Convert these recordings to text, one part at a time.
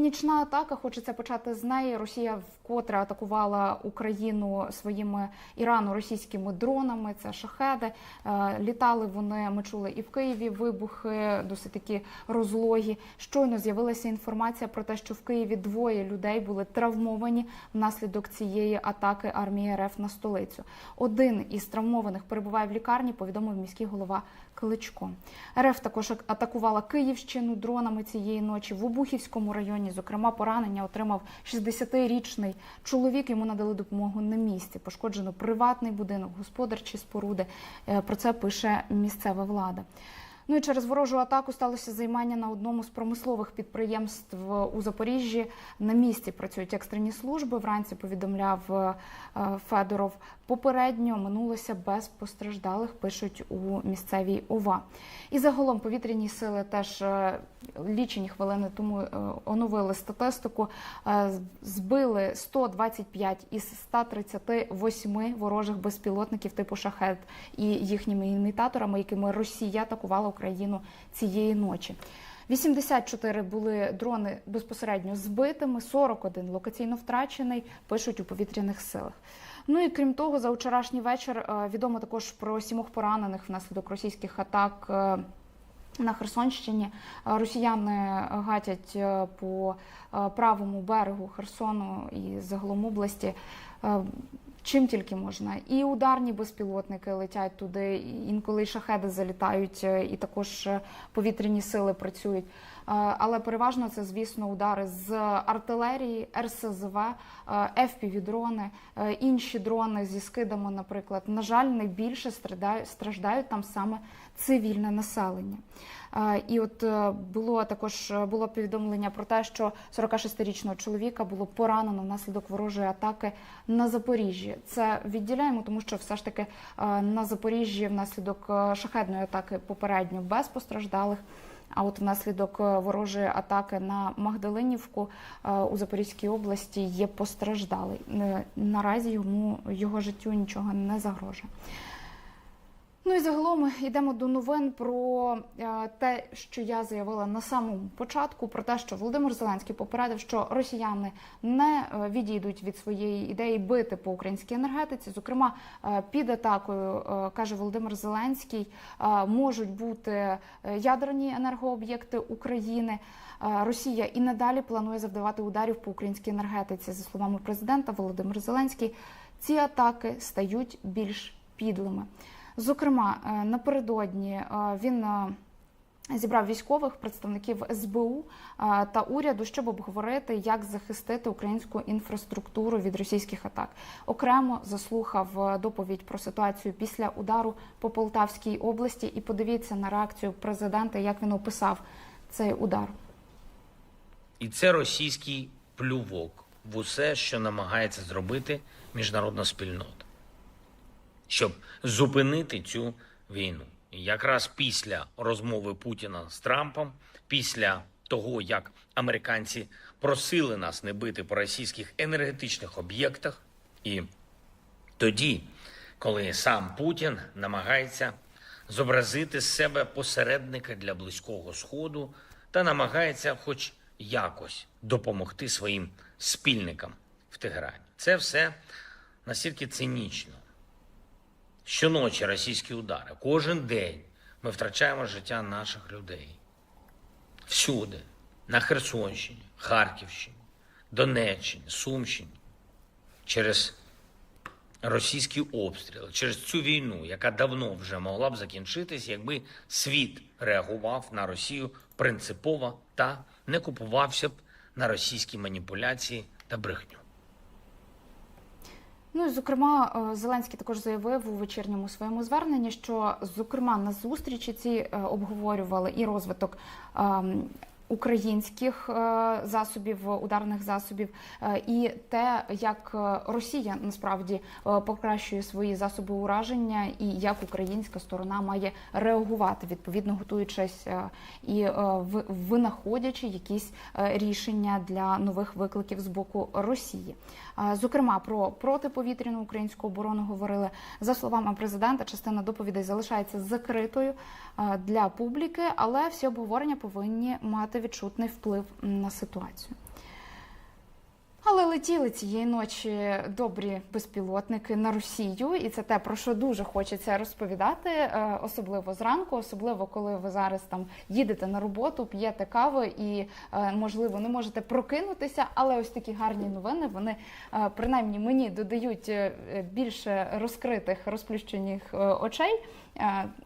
нічна атака. Хочеться почати з неї. Росія вкотре атакувала Україну своїми ірано-російськими дронами. Це шахеди. Е, Літали вони. Ми чули і в Києві вибухи, досить такі розлогі. Щойно з'явилася інформація про те, що в Києві двоє людей були травмовані внаслідок цієї атаки армії РФ на столицю. Один із травмованих перебуває в лікарні. Повідомив міський голова Кличко. РФ також атакувала Київщину дронами цієї ночі в Обухівському районі. Зокрема, поранення отримав 60-річний чоловік. Йому надали допомогу на місці. Пошкоджено приватний будинок, господарчі споруди. Е, Про це пише місцева влада. Ну і через ворожу атаку сталося займання на одному з промислових підприємств у Запоріжжі. На місці працюють екстрені служби. Вранці повідомляв е, Федоров. Попередньо минулося без постраждалих, пишуть у місцевій ОВА. І загалом повітряні сили теж е, лічені хвилини тому е, оновили статистику. Е, Збили 125 із 138 ворожих безпілотників типу шахет і їхніми імітаторами, якими Росія атакувала Україну цієї ночі. 84 були дрони безпосередньо збитими, 41 локаційно втрачений, пишуть у повітряних силах. Ну і крім того, за вчорашній вечір е, відомо також про сімох поранених внаслідок російських атак. Е, На Херсонщині Е, росіяни гатять е, по е, правому берегу Херсону і загалом області. е, Чим тільки можна, і ударні безпілотники летять туди, інколи шахеди залітають, е, і також е, повітряні сили працюють. Е, Але переважно це, звісно, удари з артилерії, РСЗВ, е, FPV-дрони, е, інші дрони зі скидами, наприклад. На жаль, найбільше страждають, там саме цивільне населення. Е, І от е, було також е, було повідомлення про те, що 46-річного чоловіка було поранено внаслідок ворожої атаки на Запоріжжі. Це відділяємо, тому що все ж таки е, на Запоріжжі внаслідок е, шахедної атаки попередньо без постраждалих. А от внаслідок е, ворожої атаки на Магдалинівку е, у Запорізькій області є постраждалий. Е, Наразі йому його життю нічого не загрожує. Ну і загалом йдемо до новин про е, те, що я заявила на самому початку, про те, що Володимир Зеленський попередив, що росіяни не е, відійдуть від своєї ідеї бити по українській енергетиці. Зокрема, е, під атакою каже Володимир Зеленський, можуть бути ядерні енергооб'єкти України. Росія і надалі планує завдавати ударів по українській енергетиці. За словами президента Володимир Зеленський, ці атаки стають більш підлими. Зокрема, е, напередодні е, він е, зібрав військових представників СБУ та уряду, щоб обговорити, як захистити українську інфраструктуру від російських атак. Окремо заслухав доповідь про ситуацію після удару по Полтавській області. І подивіться на реакцію президента, як він описав цей удар. І це російський плювок в усе, що намагається зробити міжнародна спільнота, щоб зупинити цю війну. Якраз після розмови Путіна з Трампом, після того, як американці просили нас не бити по російських енергетичних об'єктах, і тоді, коли сам Путін намагається зобразити з себе посередника для близького сходу та намагається, хоч якось, допомогти своїм спільникам в Тегерані. Це все настільки цинічно. Щоночі російські удари, кожен день ми втрачаємо життя наших людей. Всюди, на Херсонщині, Харківщині, Донеччині, Сумщині, через російські обстріли, через цю війну, яка давно вже могла б закінчитись, якби світ реагував на Росію принципово та не купувався б на російські маніпуляції та брехню. Ну і зокрема, е, Зеленський також заявив у вечірньому своєму зверненні, що зокрема на зустрічі ці е, обговорювали і розвиток. Українських е, засобів, ударних засобів, е, і те, як е, Росія насправді покращує свої засоби ураження, і як українська сторона має реагувати, відповідно готуючись і винаходячи якісь рішення для нових викликів з боку Росії. Зокрема, про протиповітряну українську оборону говорили за словами президента. Частина доповідей залишається закритою для публіки, але всі обговорення повинні мати відчутний вплив на ситуацію. Але летіли цієї ночі добрі безпілотники на Росію, і це те, про що дуже хочеться розповідати, е, особливо зранку, особливо коли ви зараз там їдете на роботу, п'єте каву і е, можливо не можете прокинутися. Але ось такі гарні новини вони е, принаймні мені додають більше розкритих розплющених очей,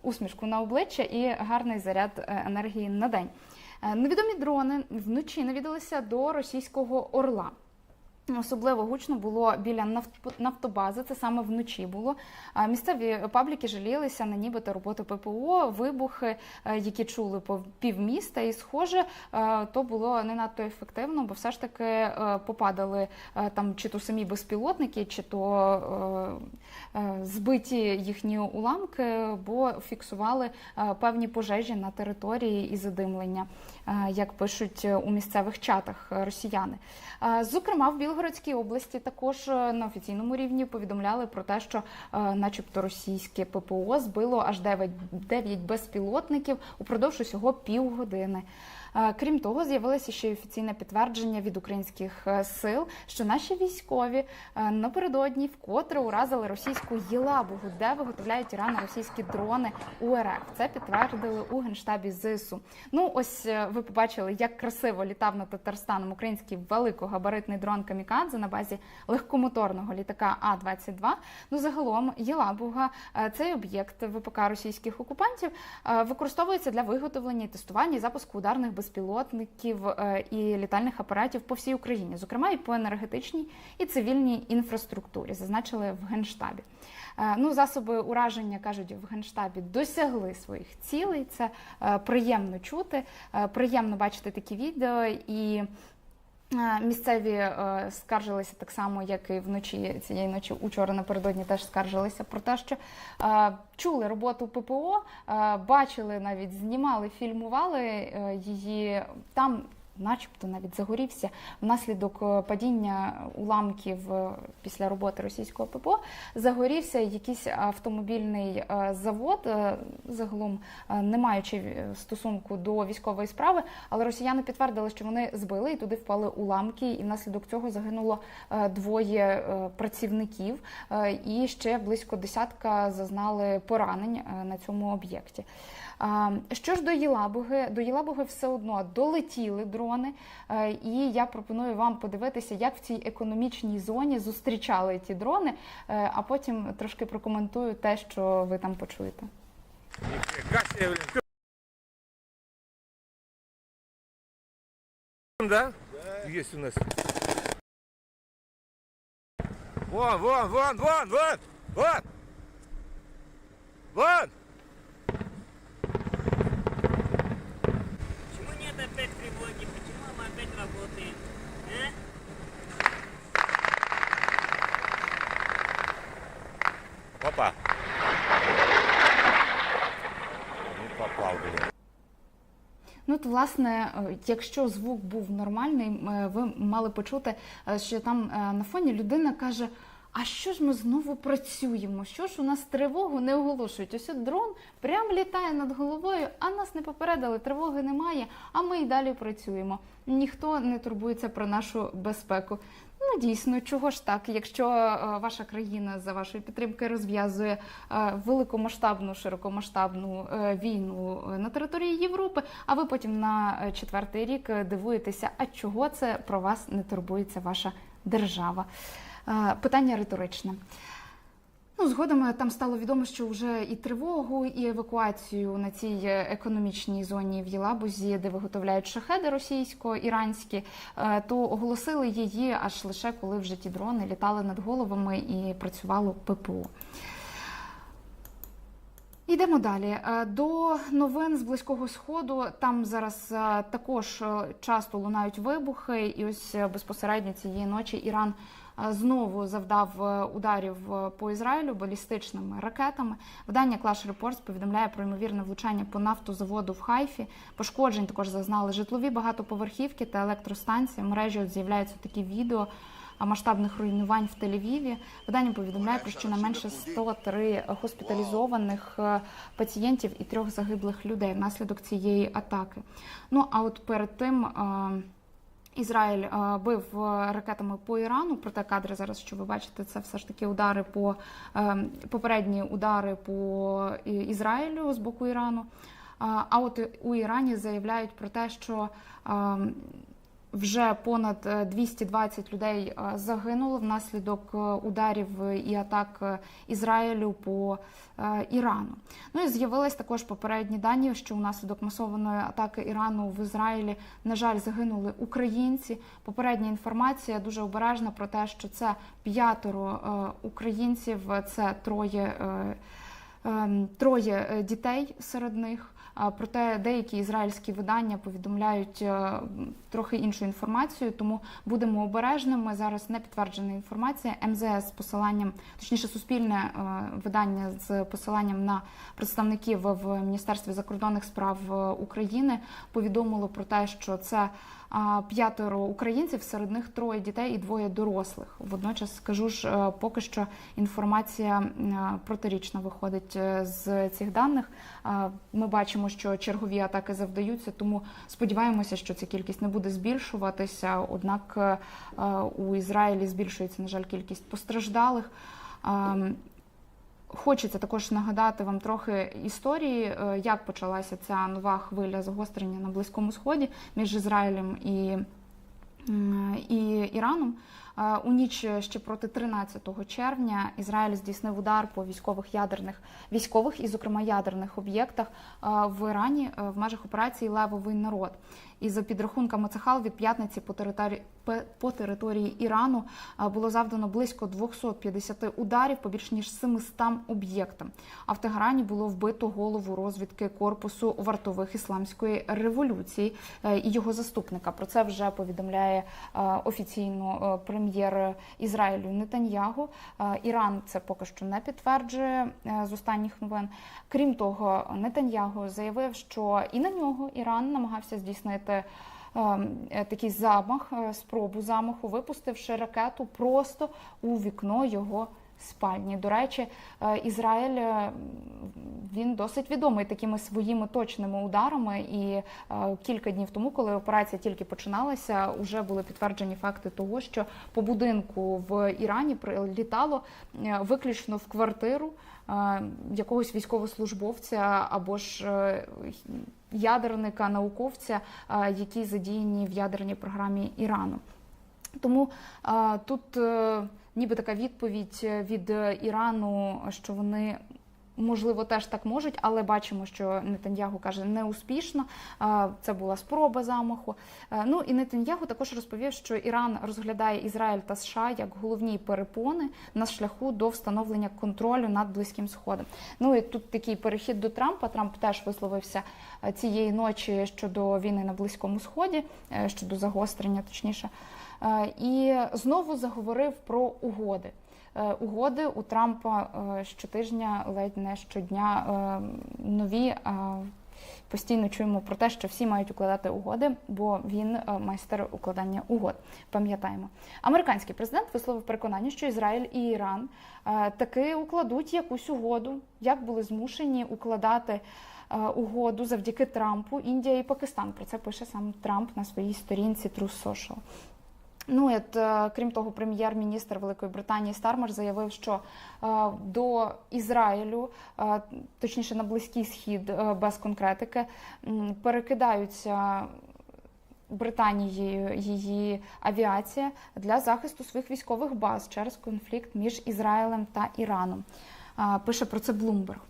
усмішку на обличчя і гарний заряд енергії на день. Е, Невідомі дрони вночі навідалися до російського орла. Особливо гучно було біля нафт- нафтобази, це саме вночі було. Місцеві пабліки жалілися на нібито роботу ППО, вибухи, е, які чули по півміста. І, схоже, е, то було не надто ефективно, бо все ж таки е, попадали там чи то самі безпілотники, чи то збиті їхні уламки, бо фіксували певні пожежі на території і задимлення, як пишуть у місцевих чатах росіяни. Зокрема, в Білгородській області також е, на офіційному рівні повідомляли про те, що, е, начебто, російське ППО збило аж 9, 9 безпілотників упродовж усього півгодини. Крім того, з'явилося ще й офіційне підтвердження від українських е, сил, що наші військові е, напередодні вкотре уразили російську Єлабугу, де виготовляють Іран російські дрони УРФ. Це підтвердили у генштабі ЗСУ. Ну ось е, ви побачили, як красиво літав над Татарстаном український великогабаритний дрон Камікадзе на базі легкомоторного літака А 22 Ну загалом Єлабуга, цей об'єкт ВПК російських окупантів використовується для виготовлення і тестування і запуску ударних безпілотників е, і літальних апаратів по всій Україні, зокрема і по енергетичній і цивільній інфраструктурі, зазначили в генштабі. Е, Ну, засоби ураження кажуть в генштабі досягли своїх цілей. Це е, приємно чути, приємно бачити такі відео і. Місцеві е, скаржилися так само, як і вночі цієї ночі, учора напередодні теж скаржилися про те, що чули роботу ППО, бачили навіть знімали, фільмували е, її там. Начебто навіть загорівся внаслідок е, падіння уламків е, після роботи російського ППО. Загорівся якийсь автомобільний е, завод, загалом не маючи стосунку до військової справи, але росіяни підтвердили, що вони збили і туди впали уламки, і внаслідок цього загинуло двоє працівників, і ще близько десятка зазнали поранень на цьому об'єкті. Що ж до Єлабуги, до Єлабуги все одно долетіли дрони, е, і я пропоную вам подивитися, як в цій економічній зоні зустрічали ті дрони, е, а потім трошки прокоментую те, що ви там почуєте. Блин. Да? Есть у нас. Вон, вон, вон, вон, вон, вон. Вон. Работаем? А? Опа. Не попав, блин. Ну, от, власне, е, якщо звук був нормальний, е, ви мали почути, е, що там на фоні людина каже. А що ж ми знову працюємо? Що ж у нас тривогу не оголошують? Ось от дрон прям літає над головою, а нас не попередили, тривоги немає, а ми й далі працюємо. Ніхто не турбується про нашу безпеку. Ну дійсно, чого ж так, якщо е, ваша країна за вашої підтримки розв'язує е, великомасштабну, широкомасштабну е, війну на території Європи, а ви потім на четвертий рік дивуєтеся, а чого це про вас не турбується ваша держава? Е, Питання риторичне. Ну, згодом е, там стало відомо, що вже і тривогу, і евакуацію на цій е, економічній зоні в Єлабузі, де виготовляють шахеди російсько-іранські, то оголосили її аж лише коли вже ті дрони літали над головами і працювало ППО. Йдемо далі. До новин з близького сходу. Там зараз також часто лунають вибухи, і ось безпосередньо цієї ночі Іран знову завдав е, ударів е, по Ізраїлю балістичними ракетами. Видання Clash Reports повідомляє про ймовірне влучання по нафтозаводу в Хайфі. Пошкоджень також зазнали житлові багатоповерхівки та електростанції. В мережі от з'являються такі відео масштабних руйнувань в Тель-Авіві. Видання повідомляє про щонайменше 103 госпіталізованих е, пацієнтів і трьох загиблих людей внаслідок цієї атаки. Ну а от перед тим. Ізраїль е, бив е, ракетами по Ірану. Проте кадри зараз, що ви бачите, це все ж таки удари по е, попередні удари по Ізраїлю з боку Ірану. А от у Ірані заявляють про те, що е, вже понад е, 220 людей е, загинуло внаслідок е, ударів і атак е, Ізраїлю по е, Ірану. Ну і з'явились також попередні дані, що внаслідок масованої атаки Ірану в Ізраїлі, на жаль, загинули українці. Попередня інформація дуже обережна про те, що це п'ятеро е, українців, це троє. е, ем, Троє е, дітей серед них. Проте деякі ізраїльські видання повідомляють е, трохи іншу інформацію, тому будемо обережними. Зараз не підтверджена інформація. МЗС з посиланням, точніше, суспільне е, видання з посиланням на представників в Міністерстві закордонних справ е, України повідомило про те, що це п'ятеро українців, серед них троє дітей і двоє дорослих. Водночас скажу ж, е, поки що інформація е, протирічна виходить е, з цих даних. Ми бачимо, що чергові атаки завдаються, тому сподіваємося, що ця кількість не буде збільшуватися. Однак у Ізраїлі збільшується, на жаль, кількість постраждалих. Хочеться також нагадати вам трохи історії, е, як почалася ця нова хвиля загострення на Близькому Сході між Ізраїлем і, і Іраном. Е, У ніч ще проти 13 червня Ізраїль здійснив удар по військових ядерних військових і, зокрема, ядерних об'єктах е, в Ірані е, в межах операції Левовий народ. І за підрахунками Цахал від п'ятниці по території по території Ірану е, було завдано близько 250 ударів по більш ніж 700 об'єктам. А в Тегерані було вбито голову розвідки корпусу вартових ісламської революції е, і його заступника. Про це вже повідомляє е, офіційно е, прем'єр Ізраїлю Нетаньягу. Е, Іран це поки що не підтверджує е, з останніх новин. Крім того, Нетаньягу заявив, що і на нього Іран намагався здійснити. ем, е, Такий замах, спробу замаху, випустивши ракету просто у вікно його спальні. До речі, е, Ізраїль е, він досить відомий такими своїми точними ударами. І е, кілька днів тому, коли операція тільки починалася, вже були підтверджені факти того, що по будинку в Ірані прилітало виключно в квартиру якогось військовослужбовця або ж ядерника, науковця, які задіяні в ядерній програмі Ірану. Тому тут ніби така відповідь від е, Ірану, що вони. Можливо, теж так можуть, але бачимо, що Нетаньягу каже неуспішно. Е, Це була спроба замаху. Е, Ну і Нетаньягу також розповів, що Іран розглядає Ізраїль та США як головні перепони на шляху до встановлення контролю над близьким сходом. Ну і тут такий перехід до Трампа. Трамп теж висловився е, цієї ночі щодо війни на близькому сході, е, щодо загострення, точніше. Е, І знову заговорив про угоди. Е, Угоди у Трампа е, щотижня, ледь не щодня нові. Постійно чуємо про те, що всі мають укладати угоди, бо він майстер укладання угод. Пам'ятаємо, американський президент висловив переконання, що Ізраїль і Іран таки укладуть якусь угоду, як були змушені укладати угоду завдяки Трампу, Індія і Пакистан. Про це пише сам Трамп на своїй сторінці Truth Social. Ну от, е, крім того, прем'єр-міністр Великої Британії Стармер заявив, що е, до Ізраїлю, е, точніше на Близький Схід, без конкретики, перекидаються. Британією її авіація для захисту своїх військових баз через конфлікт між Ізраїлем та Іраном. Пише про це Блумберг.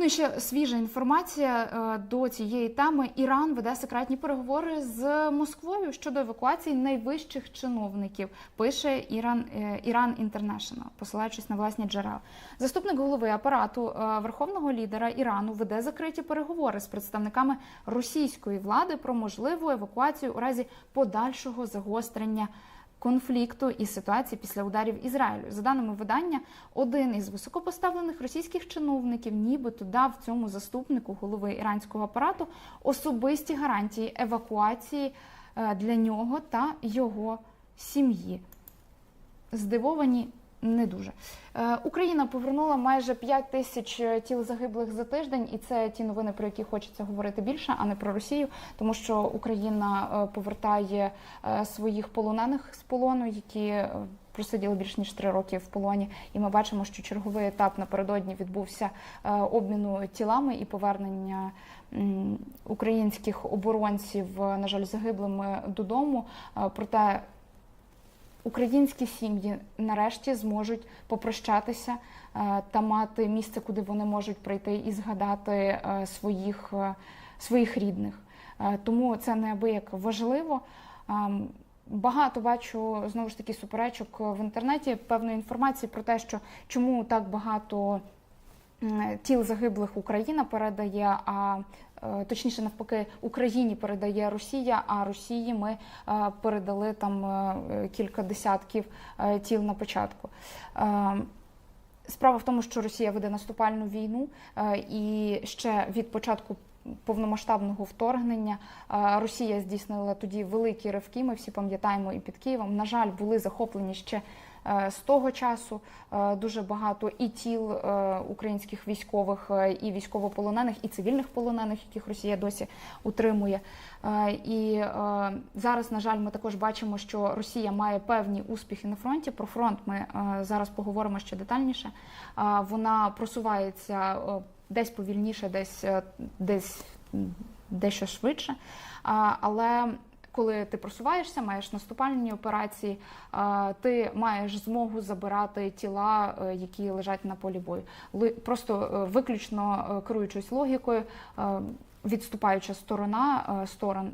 Ну і ще свіжа інформація е, до цієї теми. Іран веде секретні переговори з Москвою щодо евакуації найвищих чиновників. Пише Іран е, Іран Інтернешнл, посилаючись на власні джерела. Заступник голови апарату е, верховного лідера Ірану веде закриті переговори з представниками російської влади про можливу евакуацію у разі подальшого загострення конфлікту і ситуації після ударів Ізраїлю. За даними видання, один із високопоставлених російських чиновників нібито дав цьому заступнику голови іранського апарату особисті гарантії евакуації е, для нього та його сім'ї. Здивовані Не дуже. Е, Україна повернула майже 5 тисяч е, тіл загиблих за тиждень, і це ті новини, про які хочеться говорити більше, а не про Росію, тому що Україна е, повертає своїх полонених з полону, які просиділи більш ніж три роки в полоні. І ми бачимо, що черговий етап напередодні відбувся обміну тілами і повернення українських оборонців, на жаль, загиблими додому. Проте українські сім'ї нарешті зможуть попрощатися е, та мати місце, куди вони можуть прийти і згадати е, своїх, е, своїх рідних. Тому це неабияк важливо. Ем, Багато бачу знову ж таки суперечок в інтернеті певної інформації про те, що чому так багато тіл загиблих Україна передає, а е, точніше навпаки, Україні передає Росія, а Росії ми е, передали там е, кілька десятків е, тіл на початку. Е, Справа в тому, що Росія веде наступальну війну, е, і ще від початку повномасштабного вторгнення е, Росія здійснила тоді великі ривки. Ми всі пам'ятаємо і під Києвом. На жаль, були захоплені ще е, з того часу е, дуже багато і тіл е, українських військових, е, і військовополонених, і цивільних полонених, яких Росія досі утримує. Е, І е, зараз, на жаль, ми також бачимо, що Росія має певні успіхи на фронті. Про фронт ми е, зараз поговоримо ще детальніше. Е, Вона просувається е, десь повільніше, десь е, десь дещо швидше. Але коли ти просуваєшся, маєш наступальні операції, ти маєш змогу забирати тіла, е, які лежать на полі бою. Просто е, виключно е, керуючись логікою, відступаюча сторона,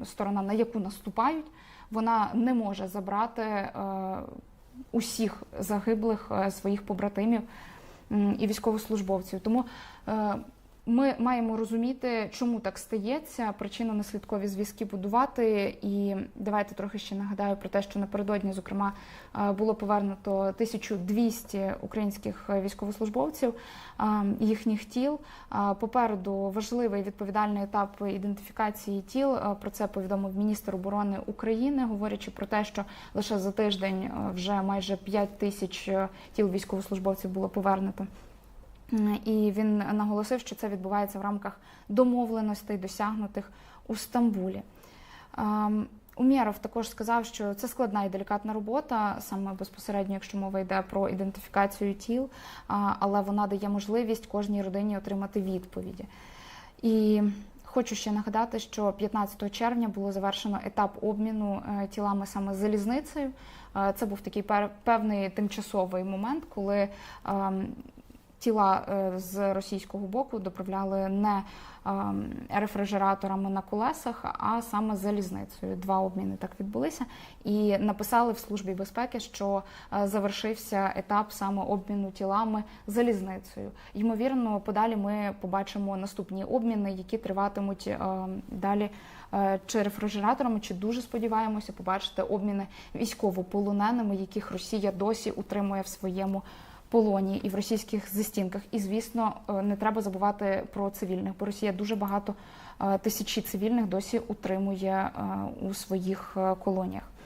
сторона, на яку наступають, вона не може забрати усіх загиблих своїх побратимів і військовослужбовців. Тому ми маємо розуміти, чому так стається, причинно-наслідкові зв'язки будувати. І давайте трохи ще нагадаю про те, що напередодні, зокрема, е, було повернуто 1200 українських військовослужбовців, е, їхніх тіл. Е, Попереду важливий відповідальний етап ідентифікації тіл. Про це повідомив міністр оборони України, говорячи про те, що лише за тиждень вже майже 5 тисяч тіл військовослужбовців було повернуто. І він наголосив, що це відбувається в рамках домовленостей, досягнутих у Стамбулі. Ем, Умєров також сказав, що це складна і делікатна робота, саме безпосередньо, якщо мова йде про ідентифікацію тіл, але вона дає можливість кожній родині отримати відповіді. І хочу ще нагадати, що 15 червня було завершено етап обміну е, тілами саме з залізницею. Е, Це був такий певний тимчасовий момент, коли ем, тіла е, з російського боку доправляли не ем, рефрижераторами на колесах, а саме залізницею. Два обміни так відбулися. І написали в службі безпеки, що е, завершився етап саме обміну тілами залізницею. Ймовірно, подалі ми побачимо наступні обміни, які триватимуть ем, далі. е, Чи рефрижераторами, чи дуже сподіваємося побачити обміни військовополоненими, яких Росія досі утримує в своєму полоні і в російських застінках. І звісно, е, не треба забувати про цивільних, бо Росія дуже багато е, тисячі цивільних досі утримує е, у своїх колоніях.